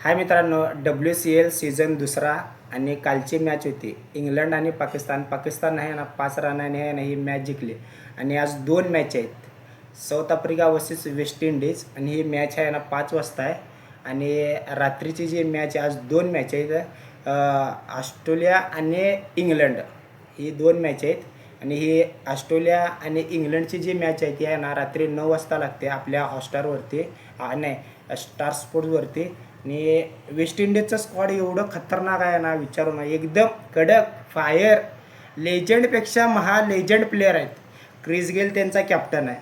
हाय मित्रांनो W C L season दुसरा आणि कालची मॅच होती. इंग्लंड आणि पाकिस्तान. पाकिस्तान आहे ना पाच रनाने आहे ना ही मॅच जिंकली. आणि आज दोन मॅच आहेत. South Africa versus West Indies आणि ही मॅच आहे ना पाच वाजता आहे. आणि रात्रीची जी मॅच आहे आज दोन मॅच आहेत. ऑस्ट्रेलिया आणि इंग्लंड ही दोन मॅच आहेत. आणि ही ऑस्ट्रेलिया आणि इंग्लंडची जी मॅच आहे ती आहे ना रात्री नऊ वाजता लागते आपल्या हॉटस्टारवरती नाही स्टार स्पोर्ट्सवरती आणि वेस्ट इंडिजचं स्क्वॉड एवढं खतरनाक आहे ना विचारू ना एकदम कडक फायर लेजंडपेक्षा महा लेजंड प्लेअर आहेत. क्रिस गेल त्यांचा कॅप्टन आहे.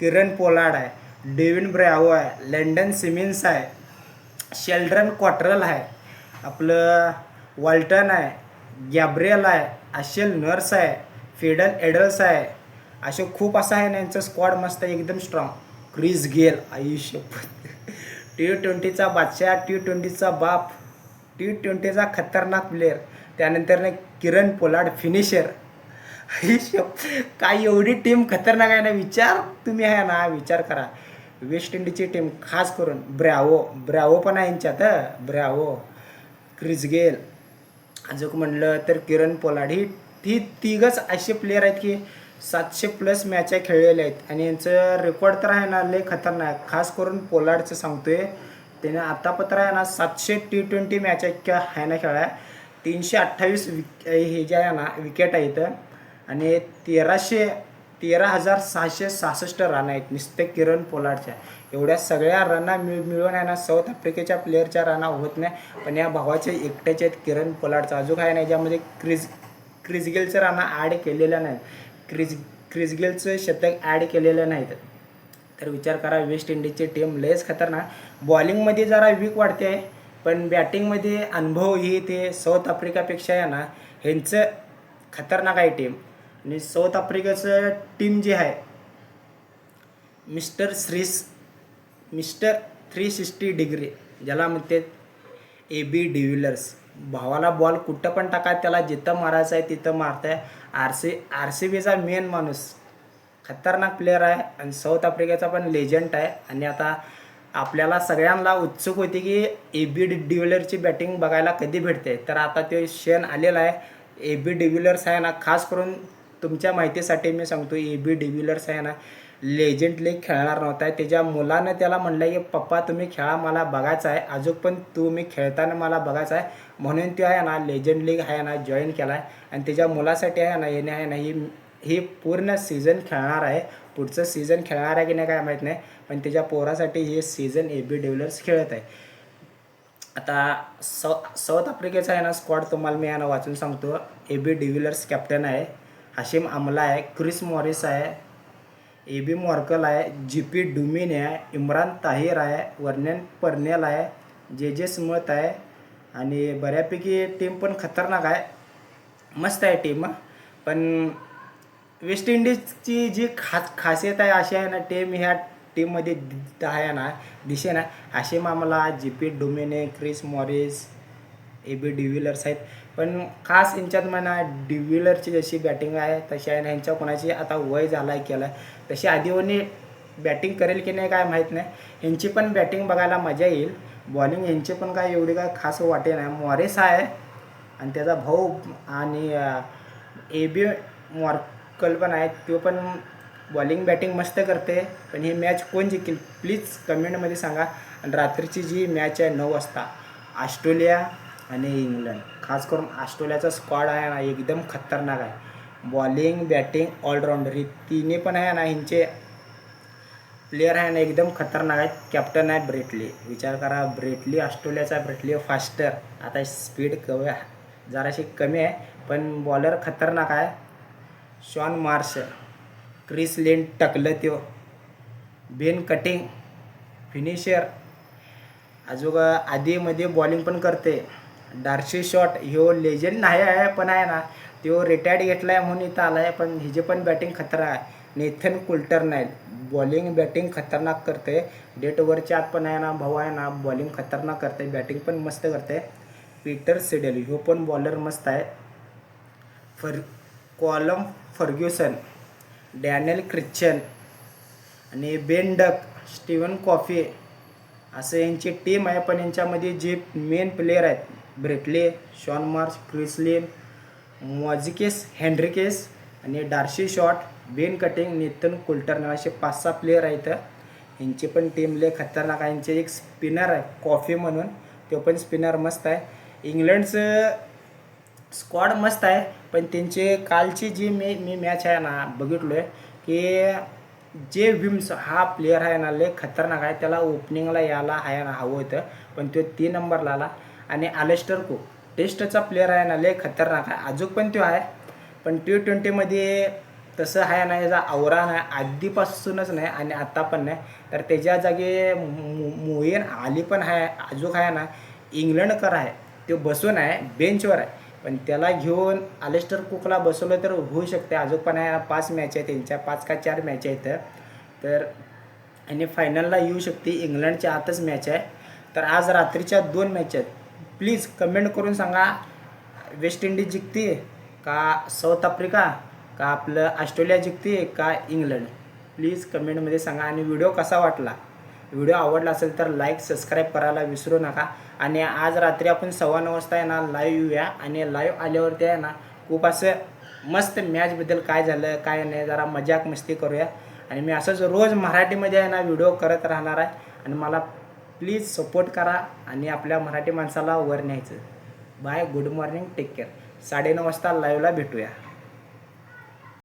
किरण पोलार्ड आहे. डेव्हिन ब्रॅवो आहे. लंडन सिमिन्स आहे. शेल्ड्रन क्वाटरल आहे. आपलं वॉल्टन आहे. गॅब्रियल आहे. अशेल नर्स आहे. फेडल एडल्स आहे. असे खूप असं आहे ना यांचं स्क्वॉड मस्त आहे एकदम स्ट्रॉंग क्रिस गेल आयुष्य टी ट्वेंटीचा बादशाह टी ट्वेंटीचा बाप टी ट्वेंटीचा खतरनाक प्लेअर त्यानंतर किरण पोलार्ड फिनिशर आयुष्य काय एवढी टीम खतरनाक आहे ना विचार तुम्ही आहे ना विचार करा. वेस्ट इंडिजची टीम खास करून ब्रॅवो ब्रॅवो पण आहे यांच्यात ब्रॅवो क्रिस गेल अजून म्हणलं तर किरण पोलाड ही ती तिघच असे प्लेयर आहेत की सातशे प्लस मॅचा खेळलेल्या आहेत. आणि यांचं रेकॉर्ड तर आहे ना लय खतरनाक. खास करून पोलाडचं सांगतोय. त्याने आतापत्र आहे ना सातशे टी ट्वेंटी मॅच आहे ना खेळाय. तीनशे अठ्ठावीस विक हे जे आहे ना विकेट आहेत आणि तेराशे तेरा हजार सहाशे सहासष्ट रन आहेत. नुसते किरण पोलाडच्या. एवढ्या सगळ्या रना मिळ मिळून आहे ना साऊथ आफ्रिकेच्या प्लेअरच्या रना होत नाही. पण या भावाचे एकट्याचे आहेत किरण पोलाडचा. अजून आहे ना ज्यामध्ये क्रिज क्रिसगेलचं राणा ॲड केलेलं नाही. क्रिज गेलचं शतक ॲड केलेलं नाहीत तर विचार करा वेस्ट इंडिजची टीम लयच खतरनाक. बॉलिंगमध्ये जरा वीक वाढते आहे पण बॅटिंगमध्ये अनुभव ही ते साऊथ आफ्रिकापेक्षा आहे ना ह्यांचं खतरनाक आहे टीम आणि साऊथ आफ्रिकेचं टीम जे आहे मिस्टर श्रीस मिस्टर थ्री सिक्स्टी डिग्री ज्याला म्हणते ए बी डिव्हिलर्स भावाला बॉल कुठं पण टाका त्याला जिथं मारायचं आहे तिथं मारताय. आर सी आर सी बीचा मेन माणूस. खतरनाक प्लेअर आहे आणि साऊथ आफ्रिकेचा पण लेजंड आहे. आणि आता आपल्याला सगळ्यांना उत्सुक होती की ए बी डिव्हिलरची बॅटिंग बघायला कधी भेटते. तर आता ते क्षण आलेला आहे. ए बी डिव्हिलर्स आहे ना खास करून तुमच्या माहितीसाठी मी सांगतो ए बी डिव्हिलर्स आहे ना लेजंड लीग खेळणार नव्हता. त्याच्या मुलानं त्याला म्हणलं की पप्पा तुम्ही खेळा मला बघायचं आहे. अजून पण तुम्ही खेळताना मला बघायचं आहे. म्हणून तो आहे ना लेजंड लीग आहे ना जॉईन केला आहे आणि त्याच्या मुलासाठी आहे ना येणे आहे ना ही ही पूर्ण सीझन खेळणार आहे. पुढचं सीझन खेळणार आहे की नाही काय माहीत नाही. पण त्याच्या पोरासाठी हे सीझन ए बी डेव्हलर्स खेळत आहे. आता स साऊथ आफ्रिकेचा आहे ना स्क्वॉड तुम्हाला मी आहे ना वाचून सांगतो. ए बी डिव्हिलर्स कॅप्टन आहे. हाशिम आमला आहे. क्रिस मॉरिस आहे. ए बी मॉर्कल आहे जी पी डुमिन आहे इम्रान ताहिर आहे वर्णन पर्नेल आहे जे जे स्मत आहे आणि बऱ्यापैकी टीम पण खतरनाक आहे. मस्त आहे टीम पण वेस्ट इंडिजची जी खास खासियत आहे अशी आहे ना टीम ह्या टीममध्ये दि- आहे ना दिसे ना. असे आम्हाला J P Duminy Chris Morris A B de Villiers आहेत. पण खास यांच्यात म्हणा डिव्हिलरची जशी बॅटिंग आहे तशी आहे ना ह्यांच्या कोणाची आता वय झाला आहे केला आहे तशी आदिओनी बॅटिंग करेल की नाही काय माहीत नाही. ह्यांची पण बॅटिंग बघायला मजा येईल. बॉलिंग ह्यांची पण काय एवढी काय खास वाटे नाही. मॉरेस आहे आणि त्याचा भाऊ आणि ए बी मॉर्कल पण आहे तो पण बॉलिंग बॅटिंग मस्त करते. पण ही मॅच कोण जिंकेल? प्लीज कमेंटमध्ये सांगा. आणि रात्रीची जी मॅच आहे नऊ वाजता ऑस्ट्रेलिया आणि इंग्लंड. खास करून ऑस्ट्रेलियाचा स्क्वॉड आहे ना एकदम खतरनाक आहे. बॉलिंग बॅटिंग ऑलराऊंडर ही तिन्ही पण आहे ना ह्यांचे प्लेयर आहे ना एकदम खतरनाक आहेत. कॅप्टन आहे ब्रेटली विचार करा ब्रेटली ऑस्ट्रेलियाचा ब्रेटली फास्टर आता स्पीड कमी जराशी कमी आहे पण बॉलर खतरनाक आहे. शॉन मार्श क्रिस लेन टकलं त्यो. बेन कटिंग फिनिशर अजून आधीमध्ये बॉलिंग पण करते. डार्शी शॉट ह्यो लेजंड नाही आहे पण आहे ना. तो रिटायर्ड घेतला आहे म्हणून इथं आला आहे पण हिचे पण बॅटिंग खतरा आहे. नेथन कुल्टर नाही. बॉलिंग बॅटिंग खतरनाक करते. डेट ओव्हरच्या आत पण आहे ना भाऊ आहे ना बॉलिंग खतरनाक करते. बॅटिंग पण मस्त करते. पीटर सिडेल ह्यो पण बॉलर मस्त आहे. फर कॉलम फर्ग्युसन डॅनियल ख्रिश्चन आणि बेन डक स्टीवन कॉफी असं यांची टीम आहे पण यांच्यामध्ये जे मेन प्लेयर आहेत Brett Lee Shaun Marsh Chris Lynn Moises Henriques आणि D'Arcy Short Ben Cutting Nathan Coulter Nile असे पाच सहा प्लेयर आहेत. यांची पण टीम लय खतरनाक आहे. यांचे एक स्पिनर आहे कॉफी म्हणून. तो पण स्पिनर मस्त आहे. इंग्लंडचं स्क्वॉड मस्त आहे. पण त्यांचे कालची जी मी मी मॅच आहे ना बघितलो आहे की जे विम्स हा प्लेयर आहे ना लय खतरनाक आहे. त्याला ओपनिंगला यायला आहे ना हवं होतं. पण तो तीन नंबरला आला. आणि आलेस्टर को टेस्टचा प्लेयर आहे ना लय खतरनाक आहे. अजून पण तो आहे. पण टी ट्वेंटीमध्ये तसं आहे ना याचा आवरा नाही. आधीपासूनच नाही आणि आत्ता पण नाही. तर त्याच्या जागी मोहीन आली पण आहे. अजून आहे ना इंग्लंडकर आहे. तो बसून आहे बेंचवर आहे. पण त्याला घेऊन आलेस्टर कुकला बसवलं तर होऊ शकते. अजून पण आहे पाच मॅच आहे त्यांच्या. पाच का चार मॅच आहेत. तर आणि फायनलला येऊ शकते. इंग्लंडच्या आतच मॅच आहे. तर आज रात्रीच्या दोन मॅच आहेत. प्लीज कमेंट करून सांगा वेस्ट इंडिज जिंकते का साऊथ आफ्रिका का आपलं ऑस्ट्रेलिया जिंकते का इंग्लंड? प्लीज कमेंटमध्ये सांगा आणि व्हिडिओ कसा वाटला? व्हिडिओ आवडला असेल तर लाईक सबस्क्राईब करायला विसरू नका. आणि आज रात्री आपण सव्वा नऊ वाजता आहे ना लाईव्ह येऊया. आणि लाईव्ह आल्यावरती आहे ना खूप असं मस्त मॅचबद्दल काय झालं काय नाही जरा मजाक मस्ती करूया. आणि मी असंच रोज मराठीमध्ये आहे ना व्हिडिओ करत राहणार आहे. आणि मला प्लीज सपोर्ट करा आणि आपल्या मराठी माणसाला वर न्यायचं. Bye good morning take care. साडेनऊ वाजता लाईव्हला भेटूया.